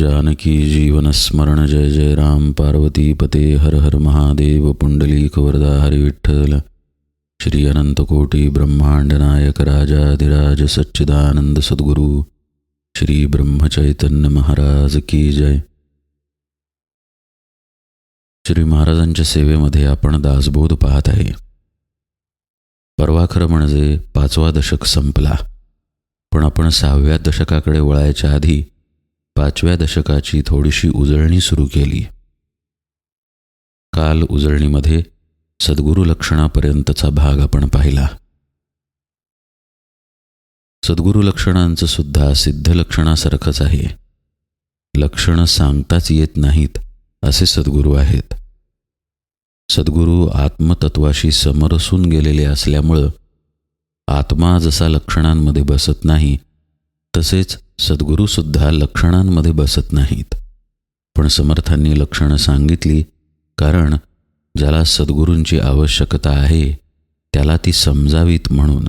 जानकी जीवनस्मरण जय जय राम। पार्वती पते हर हर महादेव। पुंडलीक वरदा हरविठ्ठल श्री अनंतकोटी ब्रह्मांड नायक राजाधिराज सच्चिदानंद सद्गुरू। श्री ब्रह्मचैतन्य महाराज की जय। श्री महाराजांच्या सेवेमध्ये आपण दासबोध पाहत आहे. परवा खरं म्हणजे पाचवा दशक संपला. पण आपण सहाव्या दशकाकडे वळायच्या आधी पाचव्या दशकाची थोडीशी उजळणी सुरू केली. काल उजळणीमध्ये सद्गुरू लक्षणापर्यंतचा भाग आपण पाहिला. सद्गुरू लक्षणांचं सुद्धा सिद्ध लक्षणासारखंच आहे. लक्षणं सांगताच येत नाहीत असे सद्गुरू आहेत. सद्गुरू आत्मतत्वाशी समरसून गेलेले असल्यामुळं आत्मा जसा लक्षणांमध्ये बसत नाही तसेच सद्गुरूसुद्धा लक्षणांमध्ये बसत नाहीत. पण समर्थांनी लक्षणं सांगितली कारण ज्याला सद्गुरूंची आवश्यकता आहे त्याला ती समजावीत म्हणून.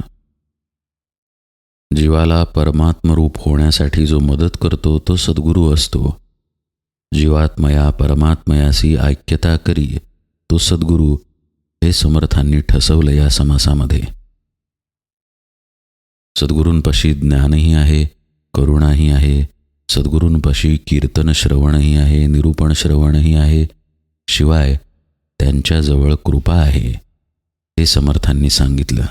जीवाला परमात्मरूप होण्यासाठी जो मदत करतो तो सद्गुरू असतो. जीवात्मया परमात्मयाशी ऐक्यता करी तो सद्गुरू हे समर्थांनी ठसवलं या समासामध्ये. सद्गुरूंपाशी ज्ञानही आहे करुणाही आहे सद्गुरूंपाशी कीर्तन श्रवणही आहे निरूपण श्रवणही आहे शिवाय त्यांच्याजवळ कृपा आहे हे समर्थांनी सांगितलं.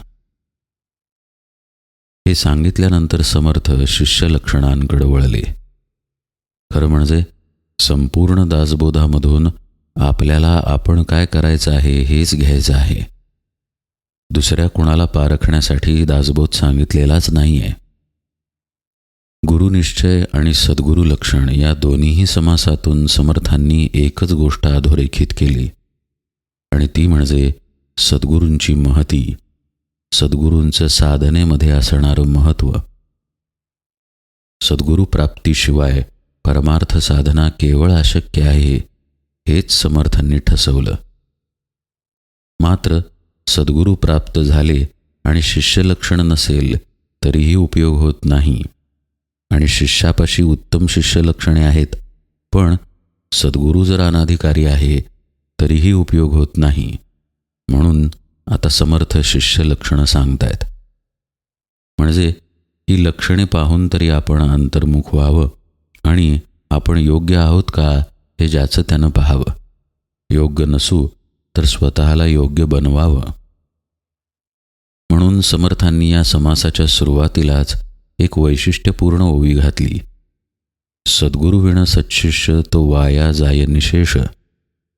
हे सांगितल्यानंतर समर्थ शिष्य लक्षणांकडे वळले. खरं म्हणजे संपूर्ण दासबोधामधून आपल्याला आपण काय करायचं आहे हेच घ्यायचं आहे. दुसऱ्या कुणाला पारखण्यासाठी दासबोध सांगितलेलाच नाही आहे गुरुनिश्चय आणि सद्गुरू लक्षण या दोन्हीही समासातून समर्थांनी एकच गोष्ट अधोरेखित केली. आणि ती म्हणजे सद्गुरूंची महती सद्गुरूंचं साधनेमध्ये असणारं महत्त्व सद्गुरू प्राप्तीशिवाय परमार्थ साधना केवळ अशक्य आहे हेच समर्थांनी ठसवलं. मात्र सद्गुरू प्राप्त झाले आणि शिष्यलक्षण नसेल तरीही उपयोग होत नाही. आणि शिष्यापाशी उत्तम शिष्यलक्षणे आहेत पण सद्गुरू जर अनाधिकारी आहे तरीही उपयोग होत नाही. म्हणून आता समर्थ शिष्य लक्षणं सांगतायत. म्हणजे ही लक्षणे पाहून तरी आपण अंतर्मुख व्हावं आणि आपण योग्य आहोत का हे ज्याचं त्यानं पाहावं. योग्य नसू तर स्वतःला योग्य बनवावं. म्हणून समर्थांनी या समासाच्या सुरुवातीलाच एक वैशिष्ट्यपूर्ण ओवी घातली. सद्गुरुविण सच्छिष्य तो वाया जाय निशेष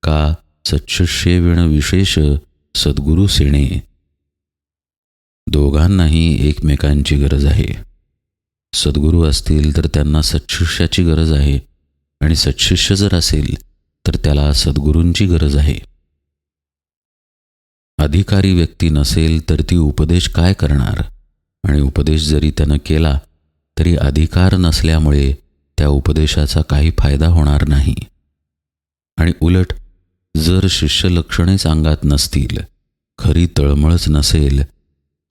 का सच्छिष्येविण विशेष सद्गुरू सेणे. दोघांनाही एकमेकांची गरज आहे. सद्गुरू असतील तर त्यांना सच्छिष्याची गरज आहे आणि सच्छिष्य जर असेल तर त्याला सद्गुरूंची गरज आहे. अधिकारी व्यक्ती नसेल तर ती उपदेश काय करणार? आणि उपदेश जरी त्यानं केला तरी अधिकार नसल्यामुळे त्या उपदेशाचा काही फायदा होणार नाही. आणि उलट जर शिष्यलक्षणेच अंगात नसतील खरी तळमळच नसेल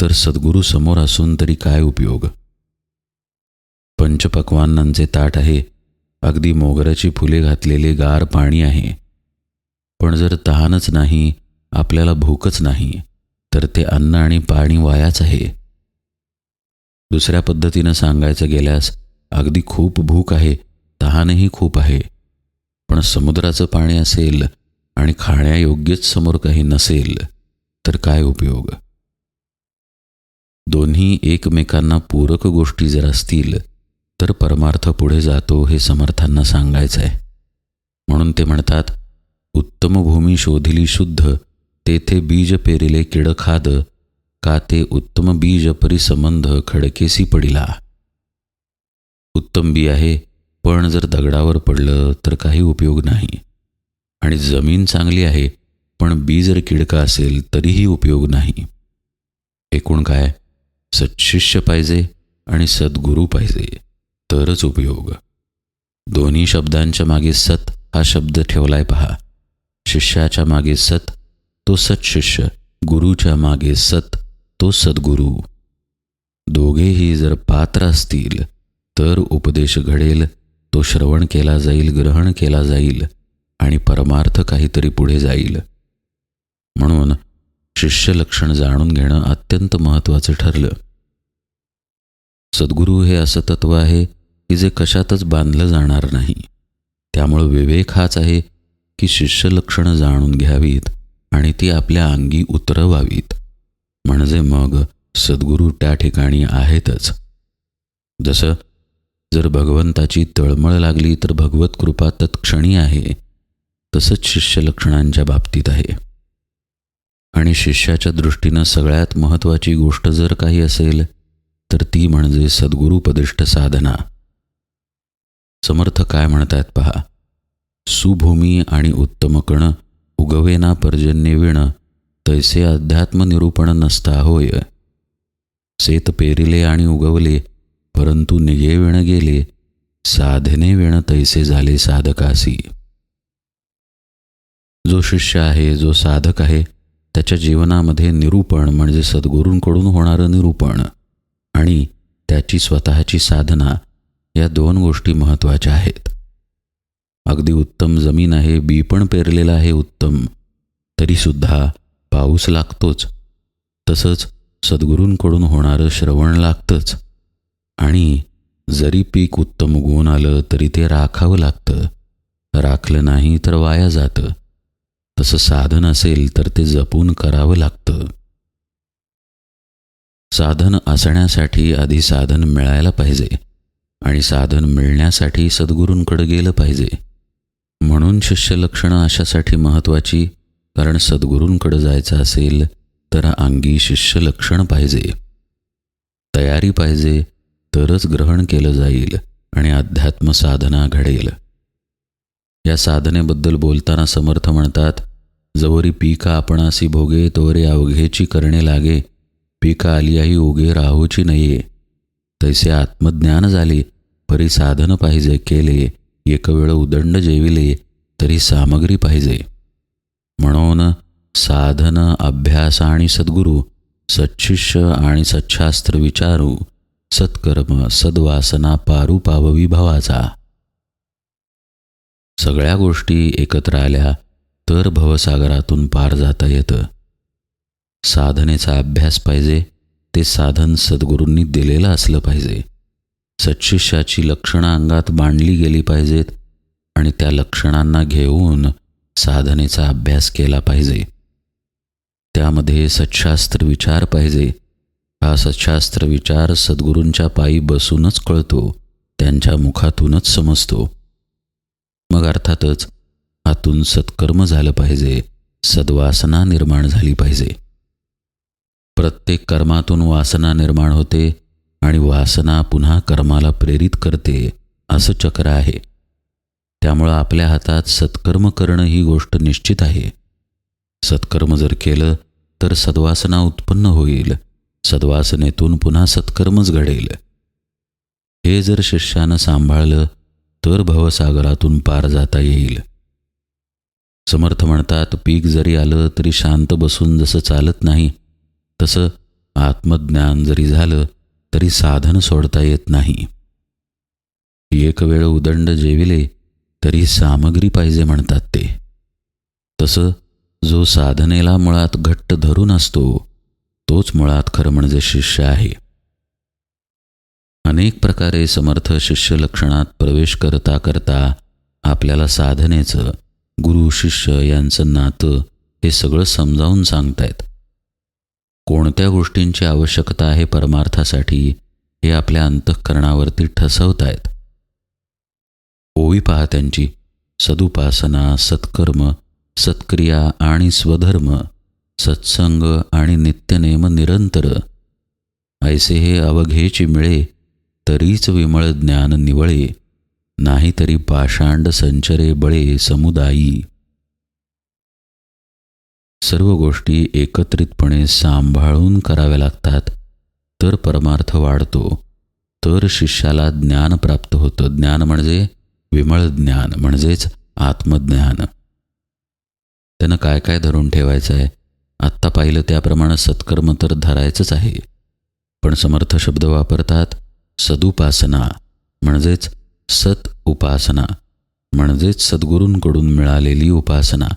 तर सद्गुरू समोर असून तरी काय उपयोग? पंचपक्वानांचे ताट आहे अगदी मोगऱ्याची फुले घातलेले गार पाणी आहे. पण जर तहानच नाही आपल्याला भूकच नाही तर ते अन्न आणि पाणी वायाच आहे. दुसऱ्या पद्धतीनं सांगायचं गेल्यास अगदी खूप भूक आहे तहानही खूप आहे. पण समुद्राचं पाणी असेल आणि खाण्यायोग्यच समोर काही नसेल तर काय उपयोग? दोन्ही एकमेकांना पूरक गोष्टी जर असतील तर परमार्थ पुढे जातो हे समर्थांना सांगायचं आहे म्हणून ते म्हणतात उत्तम भूमी शोधिली शुद्ध तेथे बीज पेरिले किडखाद का ते उत्तम बीज परिसंबंध खडकेसी पडिला. उत्तम बी आहे पण जर दगडावर पडलं तर काही उपयोग नाही. आणि जमीन चांगली आहे पण बी जर किडका असेल तरीही उपयोग नाही. एकूण काय? सच्छिष्य पाहिजे आणि सद्गुरू पाहिजे तरच उपयोग. दोन्ही शब्दांच्या मागे सत हा शब्द ठेवलाय पहा. शिष्याच्या मागे सत तो सत्शिष्य गुरुच्या मागे सत तो सद्गुरू. दोघेही जर पात्र असतील तर उपदेश घडेल तो श्रवण केला जाईल ग्रहण केला जाईल आणि परमार्थ काहीतरी पुढे जाईल. म्हणून शिष्य लक्षण जाणून घेणं अत्यंत महत्त्वाचं ठरलं. सद्गुरू हे असं तत्व आहे की जे कशातच बांधलं जाणार नाही. त्यामुळं विवेक हाच आहे की शिष्य लक्षणं जाणून घ्यावीत आणि ती आपल्या अंगी उतरवावीत. म्हणजे मग सद्गुरू त्या ठिकाणी आहेतच. जसं जर भगवंताची तळमळ लागली तर भगवत कृपा तत्क्षणी आहे. तसंच शिष्य लक्षणांच्या बाबतीत आहे. आणि शिष्याच्या दृष्टीनं सगळ्यात महत्त्वाची गोष्ट जर काही असेल तर ती म्हणजे सद्गुरुपदिष्ट साधना. समर्थ काय म्हणतात पहा. सुभूमी आणि उत्तम कण उगवेना पर्जन्य विण तैसे अध्यात्म निरूपण नसता होय. सेत पेरिले आणि उगवले परंतु निगे विण गेले साधने विण तैसे झाले साधकासी. जो शिष्य आहे जो साधक आहे त्याच्या जीवनामध्ये निरूपण म्हणजे सद्गुरूंकडून होणारं निरूपण आणि त्याची स्वतःची साधना या दोन गोष्टी महत्त्वाच्या आहेत. अगदी उत्तम जमीन आहे बी पण पेरलेलं आहे उत्तम. तरीसुद्धा पाऊस लागतोच. तसंच सद्गुरूंकडून होणारं श्रवण लागतंच. आणि जरी पीक उत्तम उगवून आलं तरी ते राखावं लागतं. राखलं नाही तर वाया जातं. तसं साधन असेल तर ते जपून करावं लागतं. साधन असण्यासाठी आधी साधन मिळायला पाहिजे. आणि साधन मिळण्यासाठी सद्गुरूंकडे गेलं पाहिजे. म्हणून शिष्यलक्षणं अशासाठी महत्त्वाची कारण सद्गुरूंकडे जायचं असेल तर अंगी शिष्यलक्षण पाहिजे. तयारी पाहिजे तरच ग्रहण केलं जाईल आणि अध्यात्म साधना घडेल. या साधनेबद्दल बोलताना समर्थ म्हणतात जवरी पीका आपणासी भोगे तोवरी अवघेची करणे लागे. पीका आलियाही उगे राहूची नये. तैसे आत्मज्ञान झाले परी साधन पाहिजे केले. एक वेळ उदंड जेविले तरी सामग्री पाहिजे. म्हणून साधन अभ्यास आणि सद्गुरू सच्छिष्य आणि सच्छास्त्र विचारू सत्कर्म सद्वासना पारू पाववी भावाचा. सगळ्या गोष्टी एकत्र आल्या तर भवसागरातून पार जाता येतं. साधनेचा अभ्यास पाहिजे ते साधन सद्गुरूंनी दिलेलं असलं पाहिजे. सच्छिष्याची लक्षणं अंगात बांधली गेली पाहिजेत आणि त्या लक्षणांना घेऊन साधनेचा अभ्यास केला पाहिजे. त्यामध्ये सच्छास्त्र विचार पाहिजे. हा सच्छास्त्र विचार सद्गुरूंच्या पायी बसूनच कळतो त्यांच्या मुखातूनच समजतो. मग अर्थातच हातून सत्कर्म झालं पाहिजे सद्वासना निर्माण झाली पाहिजे. प्रत्येक कर्मातून वासना निर्माण होते आणि वासना पुन्हा कर्माला प्रेरित करते असं चक्र आहे. त्यामुळं आपल्या हातात सत्कर्म करणं ही गोष्ट निश्चित आहे. सत्कर्म जर केलं तर सद्वासना उत्पन्न होईल. सद्वासनेतून पुन्हा सत्कर्मच घडेल. हे जर शिष्यानं सांभाळलं तर भवसागरातून पार जाता येईल. समर्थ म्हणतात पीक जरी आलं तरी शांत बसून जसं चालत नाही तसं आत्मज्ञान जरी झालं तरी साधन सोडता येत नाही. एक वेळ उदंड जेविले तरी सामग्री पाहिजे म्हणतात ते. तसं जो साधनेला मुळात घट्ट धरून असतो तोच मुळात खरं म्हणजे शिष्य आहे. अनेक प्रकारे समर्थ शिष्य लक्षणात प्रवेश करता करता आपल्याला साधनेचं गुरु शिष्य यांचं नातं हे सगळं समजावून सांगतायत. कोणत्या गोष्टींची आवश्यकता आहे परमार्थासाठी हे आपल्या अंतःकरणावरती ठसवतायत? ओवी पहा त्यांची. सदुपासना सत्कर्म सत्क्रिया आणि स्वधर्म सत्संग आणि नित्यनेम निरंतर. ऐसे हे अवघेची मिळे तरीच विमळ ज्ञान निवळे नाहीतरी पाषांड संचरे बळे समुदायी. सर्व गोष्टी एकत्रितपणे सांभाळून कराव्या लागतात. तर परमार्थ वाढतो. तर शिष्याला ज्ञान प्राप्त होतं. ज्ञान म्हणजे विमळ ज्ञान म्हणजेच आत्मज्ञान. त्यानं काय काय धरून ठेवायचं आहे? आत्ता पाहिलं त्याप्रमाणे सत्कर्म तर धरायचंच आहे. पण समर्थ शब्द वापरतात सदुपासना म्हणजेच सत उपासना म्हणजेच सद्गुरूंकडून मिळालेली उपासना.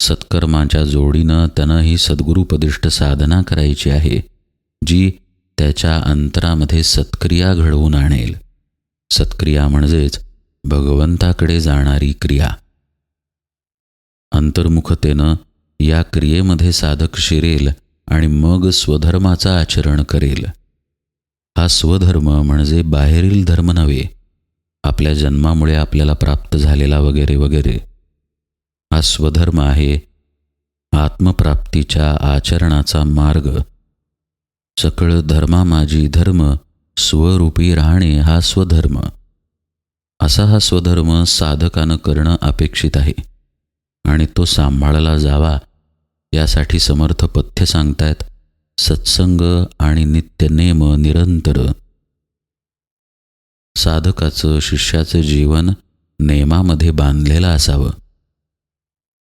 सत्कर्माच्या जोडीनं त्यानं ही सद्गुरुपदिष्ट साधना करायची आहे जी त्याच्या अंतरामध्ये सत्क्रिया घडवून आणेल. सत्क्रिया म्हणजेच भगवंताकडे जाणारी क्रिया. अंतर्मुखतेनं या क्रियेमध्ये साधक शिरेल आणि मग स्वधर्माचं आचरण करेल. हा स्वधर्म म्हणजे बाहेरील धर्म नव्हे आपल्या जन्मामुळे आपल्याला प्राप्त झालेला वगैरे वगैरे. हा स्वधर्म आहे. आत्मप्राप्तीच्या आचरणाचा मार्ग. सकळ धर्मा माझी धर्म स्वरूपी राहणे हा स्वधर्म. असा हा स्वधर्म साधकानं करणं अपेक्षित आहे. आणि तो सांभाळला जावा यासाठी समर्थ पथ्य सांगतायत सत्संग आणि नित्यनेम निरंतर. साधकाचं शिष्याचं जीवन नेमामध्ये बांधलेलं असावं.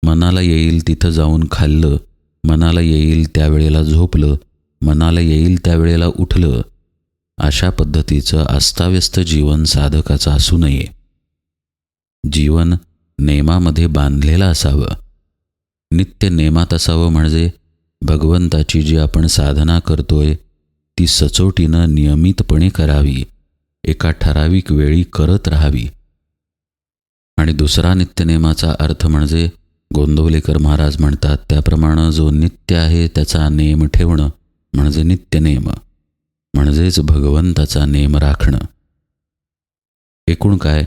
मनाला येईल तिथं जाऊन खाल्लं मनाला येईल त्यावेळेला झोपलं मनाला येईल त्यावेळेला उठलं. अशा पद्धतीचं अस्ताव्यस्त जीवन साधकाचं असू नये. जीवन नेमामध्ये बांधलेलं असावं. नित्य नेमात असावं म्हणजे भगवंताची जी आपण साधना करतोय ती सचोटीनं नियमितपणे करावी एका ठराविक वेळी करत राहावी. आणि दुसरा नित्यनेमाचा अर्थ म्हणजे गोंदवलेकर महाराज म्हणतात त्याप्रमाणे जो नित्य आहे त्याचा नेम ठेवणं म्हणजे नित्यनेम म्हणजेच भगवंताचा नेम राखणं. एकूण काय?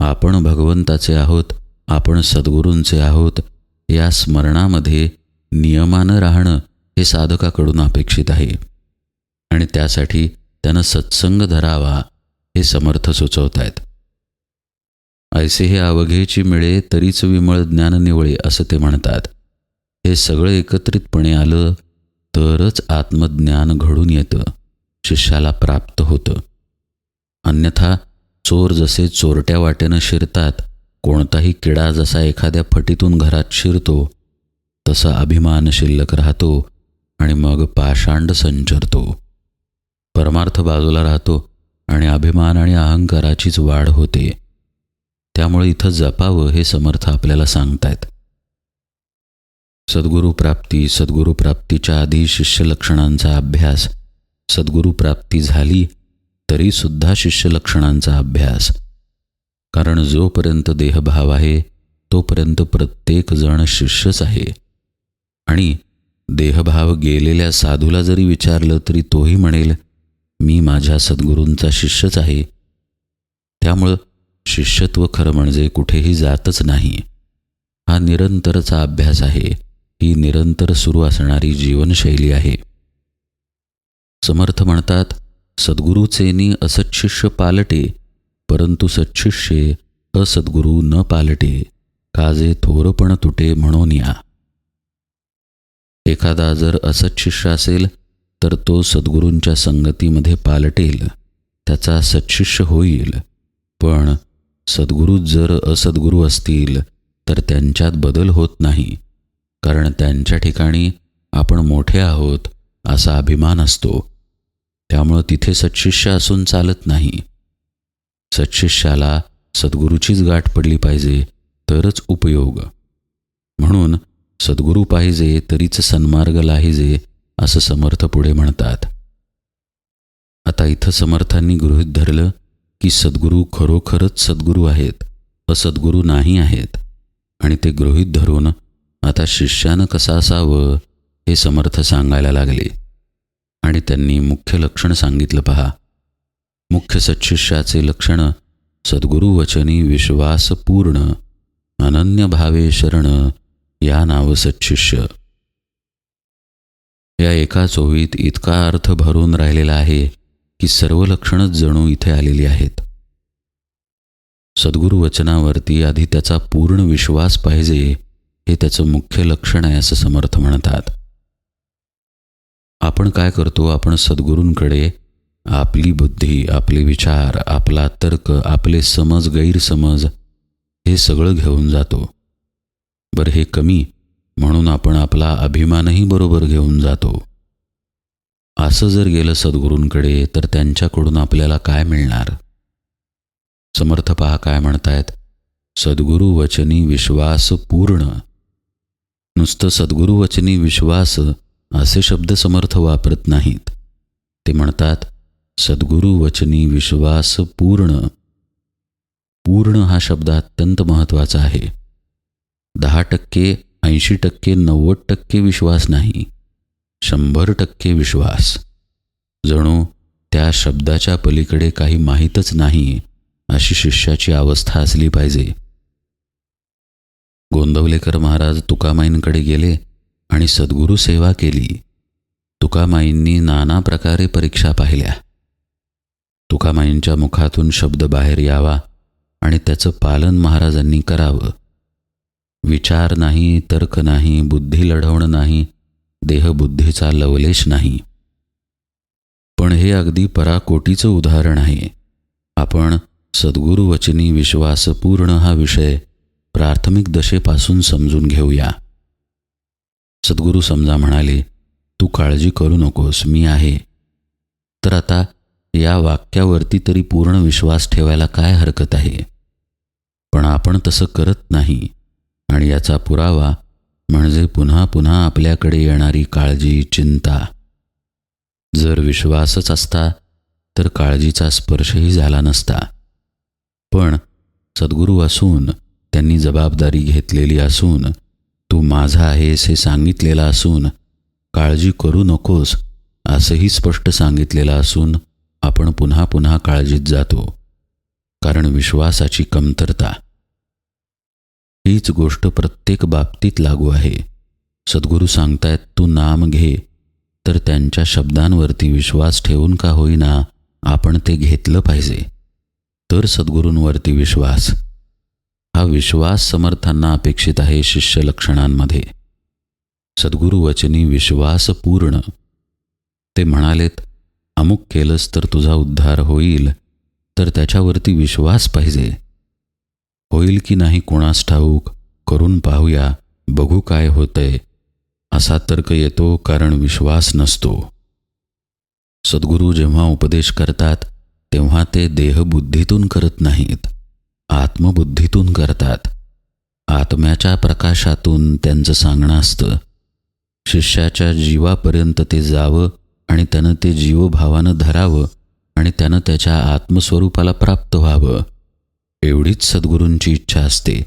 आपण भगवंताचे आहोत आपण सद्गुरूंचे आहोत या स्मरणामध्ये नियमानं राहणं हे साधकाकडून अपेक्षित आहे. आणि त्यासाठी त्यानं सत्संग धरावा हे समर्थ सुचवत आहेत ऐसे हे अवघेची मिळे तरीच विमळ ज्ञान निवळे असं ते म्हणतात. हे सगळं एकत्रितपणे आलं तरच आत्मज्ञान घडून येतं शिष्याला प्राप्त होतं. अन्यथा चोर जसे चोरट्या वाटेनं शिरतात कोणताही किडा जसा एखाद्या फटीतून घरात शिरतो तसा अभिमान शिल्लक राहतो आणि मग पाषांड संचरतो. परमार्थ बाजूला राहतो आणि अभिमान आणि अहंकाराचीच वाढ होते. त्यामुळे इथं जपावं हे समर्थ आपल्याला सांगतायत. सद्गुरुप्राप्ती सद्गुरुप्राप्तीच्या आधी शिष्यलक्षणांचा अभ्यास. सद्गुरुप्राप्ती झाली तरीसुद्धा शिष्यलक्षणांचा अभ्यास. कारण जोपर्यंत देहभाव आहे तोपर्यंत प्रत्येकजण शिष्यच आहे. आणि देहभाव गेलेल्या साधूला जरी विचारलं तरी तोही म्हणेल मी माझ्या सद्गुरूंचा शिष्यच आहे. त्यामुळं शिष्यत्व खरं म्हणजे कुठेही जातच नाही. हा निरंतरचा अभ्यास आहे. ही निरंतर सुरू असणारी जीवनशैली आहे. समर्थ म्हणतात सद्गुरूचेनी असच्छिष्य पालटे परंतु सच्छिष्ये असद्गुरू न पालटे काजे थोरपण तुटे म्हणून या. एखादा जर असच्छिष्य असेल तर तो सद्गुरूंच्या संगतीमध्ये पालटेल. त्याचा सच्छिष्य होईल. पण सद्गुरू जर असद्गुरू असतील तर त्यांच्यात बदल होत नाही. कारण त्यांच्या ठिकाणी आपण मोठे आहोत असा अभिमान असतो. त्यामुळं तिथे सत्शिष्य असून चालत नाही. सत्शिष्याला सद्गुरूचीच गाठ पडली पाहिजे तरच उपयोग. म्हणून सद्गुरू पाहिजे तरीच सन्मार्ग लाहिजे असं समर्थ पुढे म्हणतात. आता इथं समर्थांनी गृहीत धरलं की सद्गुरू खरोखरच सद्गुरू आहेत असद्गुरू नाही आहेत. आणि ते गृहीत धरून आता शिष्यानं कसं असावं हे समर्थ सांगायला लागले. आणि त्यांनी मुख्य लक्षण सांगितलं पहा. मुख्य सत्शिष्याचे लक्षण सद्गुरुवचनी विश्वास पूर्ण अनन्य भावे शरण या नाव सत्शिष्य या एका चोवीत इतका अर्थ भरून राहिलेला आहे की सर्व लक्षणच जणू इथे आलेली आहेत. सद्गुरू वचनावरती आधी त्याचा पूर्ण विश्वास पाहिजे हे त्याचं मुख्य लक्षण आहे असं समर्थ म्हणतात. आपण काय करतो? आपण सद्गुरूंकडे आपली बुद्धी आपले विचार आपला तर्क आपले समज गैरसमज हे सगळं घेऊन जातो. बरं हे कमी म्हणून आपण आपला अभिमानही बरोबर घेऊन जातो. असं जर गेलं सद्गुरूंकडे तर त्यांच्याकडून आपल्याला काय मिळणार? समर्थ पहा काय म्हणतायत सद्गुरू वचनी विश्वास पूर्ण. नुसतं सद्गुरू वचनी विश्वास असे शब्द समर्थ वापरत नाहीत. ते म्हणतात सद्गुरू वचनी विश्वास पूर्ण. पूर्ण हा शब्द अत्यंत महत्त्वाचा आहे. दहा टक्के ऐंशी टक्के नव्वद टक्के विश्वास नाही. शंभर टक्के विश्वास. जणू त्या शब्दाच्या पलीकडे काही माहीतच नाही अशी शिष्याची अवस्था असली पाहिजे. गोंदवलेकर महाराज तुकामाईंकडे गेले आणि सद्गुरू सेवा केली. तुकामाईंनी नाना प्रकारे परीक्षा पाहिल्या. तुकामाईंच्या मुखातून शब्द बाहेर यावा आणि त्याचं पालन महाराजांनी करावं. विचार नाही तर्क नाही बुद्धी लढवणं नाही देहबुद्धीचा लवलेश नाही. पण हे अगदी पराकोटीचं उदाहरण आहे. आपण सद्गुरुवचनी विश्वासपूर्ण हा विषय प्राथमिक दशेपासून समजून घेऊया. सद्गुरू समजा म्हणाले तू काळजी करू नकोस मी आहे. तर आता या वाक्यावरती तरी पूर्ण विश्वास ठेवायला काय हरकत आहे? पण आपण तसं करत नाही आणि याचा पुरावा म्हणजे पुन्हा पुन्हा आपल्याकडे येणारी काळजी चिंता. जर विश्वासच असता तर काळजीचा स्पर्शही झाला नसता. पण सद्गुरू असून त्यांनी जबाबदारी घेतलेली असून तू माझा आहेस हे सांगितलेलं असून काळजी करू नकोस असंही स्पष्ट सांगितलेलं असून आपण पुन्हा पुन्हा काळजीत जातो. कारण विश्वासाची कमतरता हीच गोष्ट प्रत्येक बाबतीत लागू आहे. सद्गुरू सांगतायत तू नाम घे. तर त्यांच्या शब्दांवरती विश्वास ठेवून का होईना आपण ते घेतलं पाहिजे. तर सद्गुरूंवरती विश्वास. हा विश्वास समर्थांना अपेक्षित आहे शिष्य लक्षणांमध्ये. सद्गुरू वचनी विश्वास पूर्ण. ते म्हणालेत अमुक केलंस तर तुझा उद्धार होईल तर त्याच्यावरती विश्वास पाहिजे. होईल की नाही कोणास ठाऊक करून पाहूया बघू काय होतंय. असा तर्क येतो कारण विश्वास नसतो. सद्गुरू जेव्हा उपदेश करतात तेव्हा ते देहबुद्धीतून करत नाहीत आत्मबुद्धीतून करतात. आत्म्याच्या प्रकाशातून त्यांचं सांगणं असतं. शिष्याच्या जीवापर्यंत ते जावं आणि त्यानं ते जीवभावानं धरावं आणि त्यानं त्याच्या आत्मस्वरूपाला प्राप्त व्हावं. एवढीच सद्गुरूंची इच्छा असते.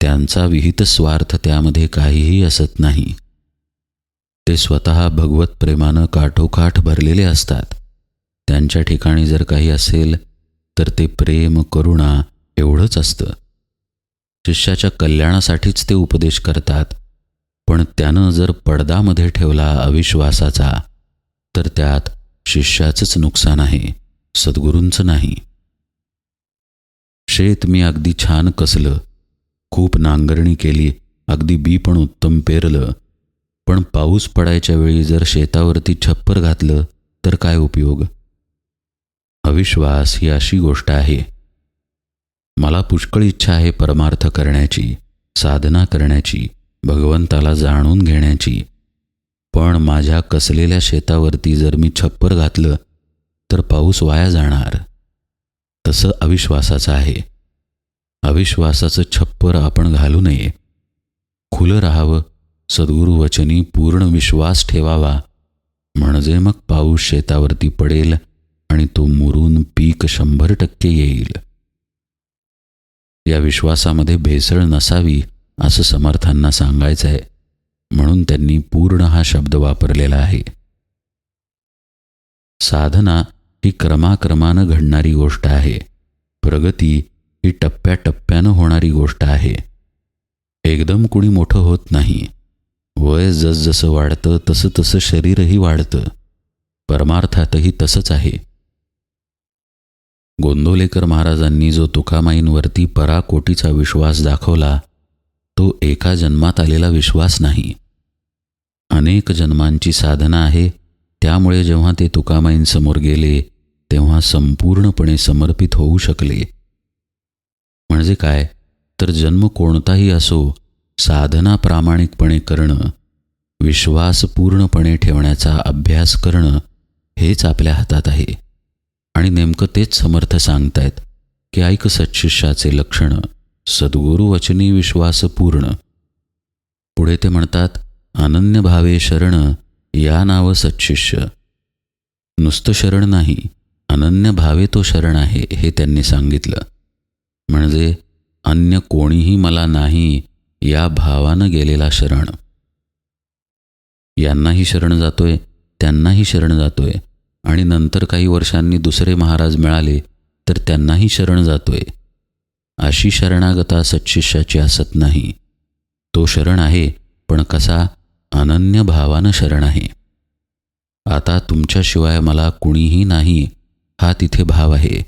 त्यांचा विहित स्वार्थ त्यामध्ये काहीही असत नाही. ते स्वतः भगवत प्रेमानं काठोकाठ भरलेले असतात. त्यांच्या ठिकाणी जर काही असेल तर ते प्रेम करुणा एवढंच असतं. शिष्याच्या कल्याणासाठीच ते उपदेश करतात. पण त्यानं जर पडदामध्ये ठेवला अविश्वासाचा तर त्यात शिष्याचंच नुकसान आहे सद्गुरूंचं नाही. शेत मी अगदी छान कसलं. खूप नांगरणी केली अगदी बी पण उत्तम पेरलं. पण पाऊस पडायच्या वेळी जर शेतावरती छप्पर घातलं तर काय उपयोग? अविश्वास ही अशी गोष्ट आहे. मला पुष्कळ इच्छा आहे परमार्थ करण्याची साधना करण्याची भगवंताला जाणून घेण्याची. पण माझ्या कसलेल्या शेतावरती जर मी छप्पर घातलं तर पाऊस वाया जाणार. तसं अविश्वासाचं आहे. अविश्वासाचं छप्पर आपण घालू नये. खुलं राहावं सद्गुरुवचनी पूर्ण विश्वास ठेवावा. म्हणजे मग पाऊस शेतावरती पडेल आणि तो मुरून पीक शंभर टक्के येईल. या विश्वासामध्ये भेसळ नसावी असं समर्थांना सांगायचं आहे. म्हणून त्यांनी पूर्ण हा शब्द वापरलेला आहे. साधना ही क्रमाक्रमानं घडणारी गोष्ट आहे. प्रगती ही टप्प्याटप्प्यानं होणारी गोष्ट आहे. एकदम कुणी मोठं होत नाही. वय जसजसं वाढतं तसं तसं शरीरही वाढतं. परमार्थातही तसंच आहे. गोंदोलेकर महाराजांनी जो तुकामाईंवरती पराकोटीचा विश्वास दाखवला तो एका जन्मात आलेला विश्वास नाही. अनेक जन्मांची साधना आहे त्यामुळे जेव्हा ते तुकामाईंसमोर गेले तेव्हा संपूर्णपणे समर्पित होऊ शकले. म्हणजे काय? तर जन्म कोणताही असो साधना प्रामाणिकपणे करणं विश्वास पूर्णपणे ठेवण्याचा अभ्यास करणं हेच आपल्या हातात आहे. आणि नेमकं तेच समर्थ सांगतायत की ऐक सत्शिष्याचे लक्षण सद्गुरु वचनी विश्वास पूर्ण. पुढे ते म्हणतात अनन्य भावे शरण या नाव सत्शिष्य नुसतं शरण नाही अनन्य भावे तो शरण आहे हे त्यांनी सांगितलं. म्हणजे अन्य कोणीही मला नाही या भावानं गेलेला शरण. यांनाही शरण जातोय त्यांनाही शरण जातोय. आणि नंतर काही वर्षांनी दुसरे महाराज मिळाले तर त्यांनाही शरण जातोय. अशी शरणागता सत्शिष्याची असत नाही. तो शरण आहे पण कसा? अनन्य भावानं शरण आहे. आता तुमच्याशिवाय मला कुणीही नाही हा तिथे भाव आहे.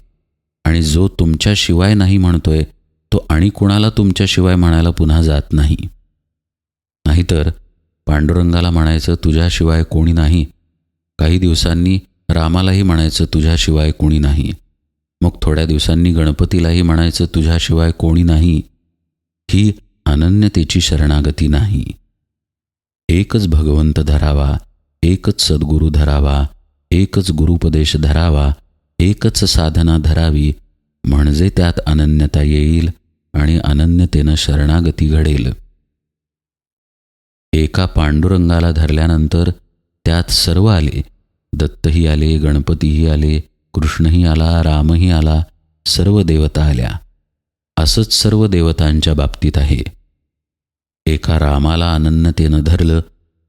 आणि जो तुमच्याशिवाय नाही म्हणतोय तो आणि कुणाला तुमच्याशिवाय म्हणायला पुन्हा जात नाही. नाहीतर पांडुरंगाला म्हणायचं तुझ्याशिवाय कोणी नाही. काही दिवसांनी रामालाही म्हणायचं तुझ्याशिवाय कोणी नाही. मग थोड्या दिवसांनी गणपतीलाही म्हणायचं तुझ्याशिवाय कोणी नाही. ही अनन्यतेची शरणागती नाही. एकच भगवंत धरावा एकच सद्गुरू धरावा एकच गुरुपदेश धरावा एकच साधना धरावी म्हणजे त्यात अनन्यता येईल आणि अनन्यतेनं शरणागती घडेल. एका पांडुरंगाला धरल्यानंतर त्यात सर्व आले. दत्तही आले गणपतीही आले कृष्णही आला रामही आला सर्व देवता आल्या. असंच सर्व देवतांच्या बाबतीत आहे. एका रामाला अनन्यतेनं धरलं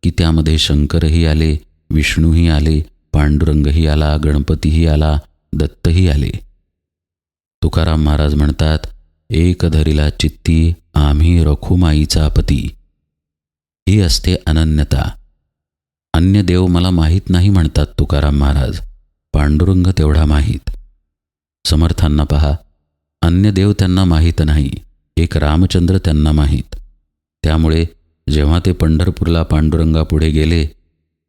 की त्यामध्ये शंकरही आले विष्णूही आले पांडुरंगही आला गणपतीही आला दत्तही आले. तुकाराम महाराज म्हणतात एक धरिला चित्ती आम्ही रखुमाईचा पती. ही असते अनन्यता. अन्य देव मला माहीत नाही म्हणतात तुकाराम महाराज. पांडुरंग तेवढा माहीत. समर्थांना पहा अन्य देव त्यांना माहीत नाही एक रामचंद्र त्यांना माहीत. त्यामुळे जेव्हा ते पंढरपूरला पांडुरंगापुढे गेले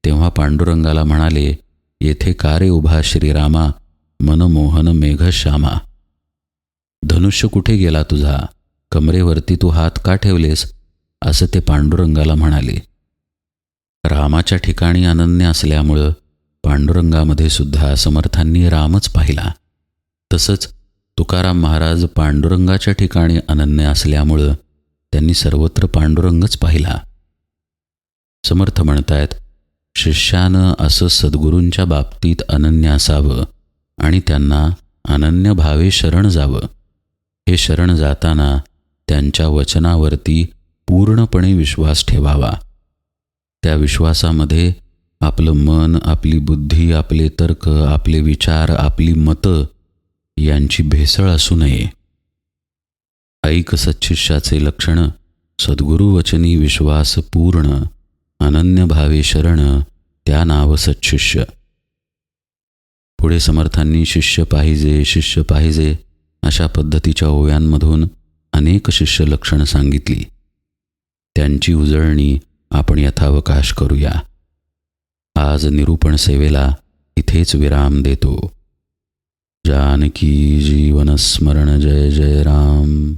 तेव्हा पांडुरंगाला म्हणाले येथे का रे उभा श्रीरामा? मनमोहन मेघश्यामा. धनुष्य कुठे गेला तुझा? कमरेवरती तू हात का ठेवलेस? असं ते पांडुरंगाला म्हणाले. रामाच्या ठिकाणी अनन्य असल्यामुळं पांडुरंगामध्ये सुद्धा समर्थांनी रामच पाहिला. तसंच तुकाराम महाराज पांडुरंगाच्या ठिकाणी अनन्य असल्यामुळं त्यांनी सर्वत्र पांडुरंगच पाहिला. समर्थ म्हणतायत शिष्यानं असं सद्गुरूंच्या बाबतीत अनन्य असावं. आणि त्यांना अनन्य भावे शरण जावं. हे शरण जाताना त्यांच्या वचनावरती पूर्णपणे विश्वास ठेवावा. त्या विश्वासामध्ये आपलं मन आपली बुद्धी आपले तर्क आपले विचार आपली मतं यांची भेसळ असू नये. ऐक सच्छिष्याचे लक्षण सद्गुरुवचनी विश्वास पूर्ण अनन्य भावे शरण त्या नाव सच्छिष्य पुढे समर्थांनी शिष्य पाहिजे शिष्य पाहिजे अशा पद्धतीच्या ओव्यांमधून अनेक शिष्य लक्षणं सांगितली. त्यांची उजळणी आपण यथावकाश करूया. आज निरूपण सेवेला इथेच विराम देतो. जानकी जीवनस्मरण जय जय राम.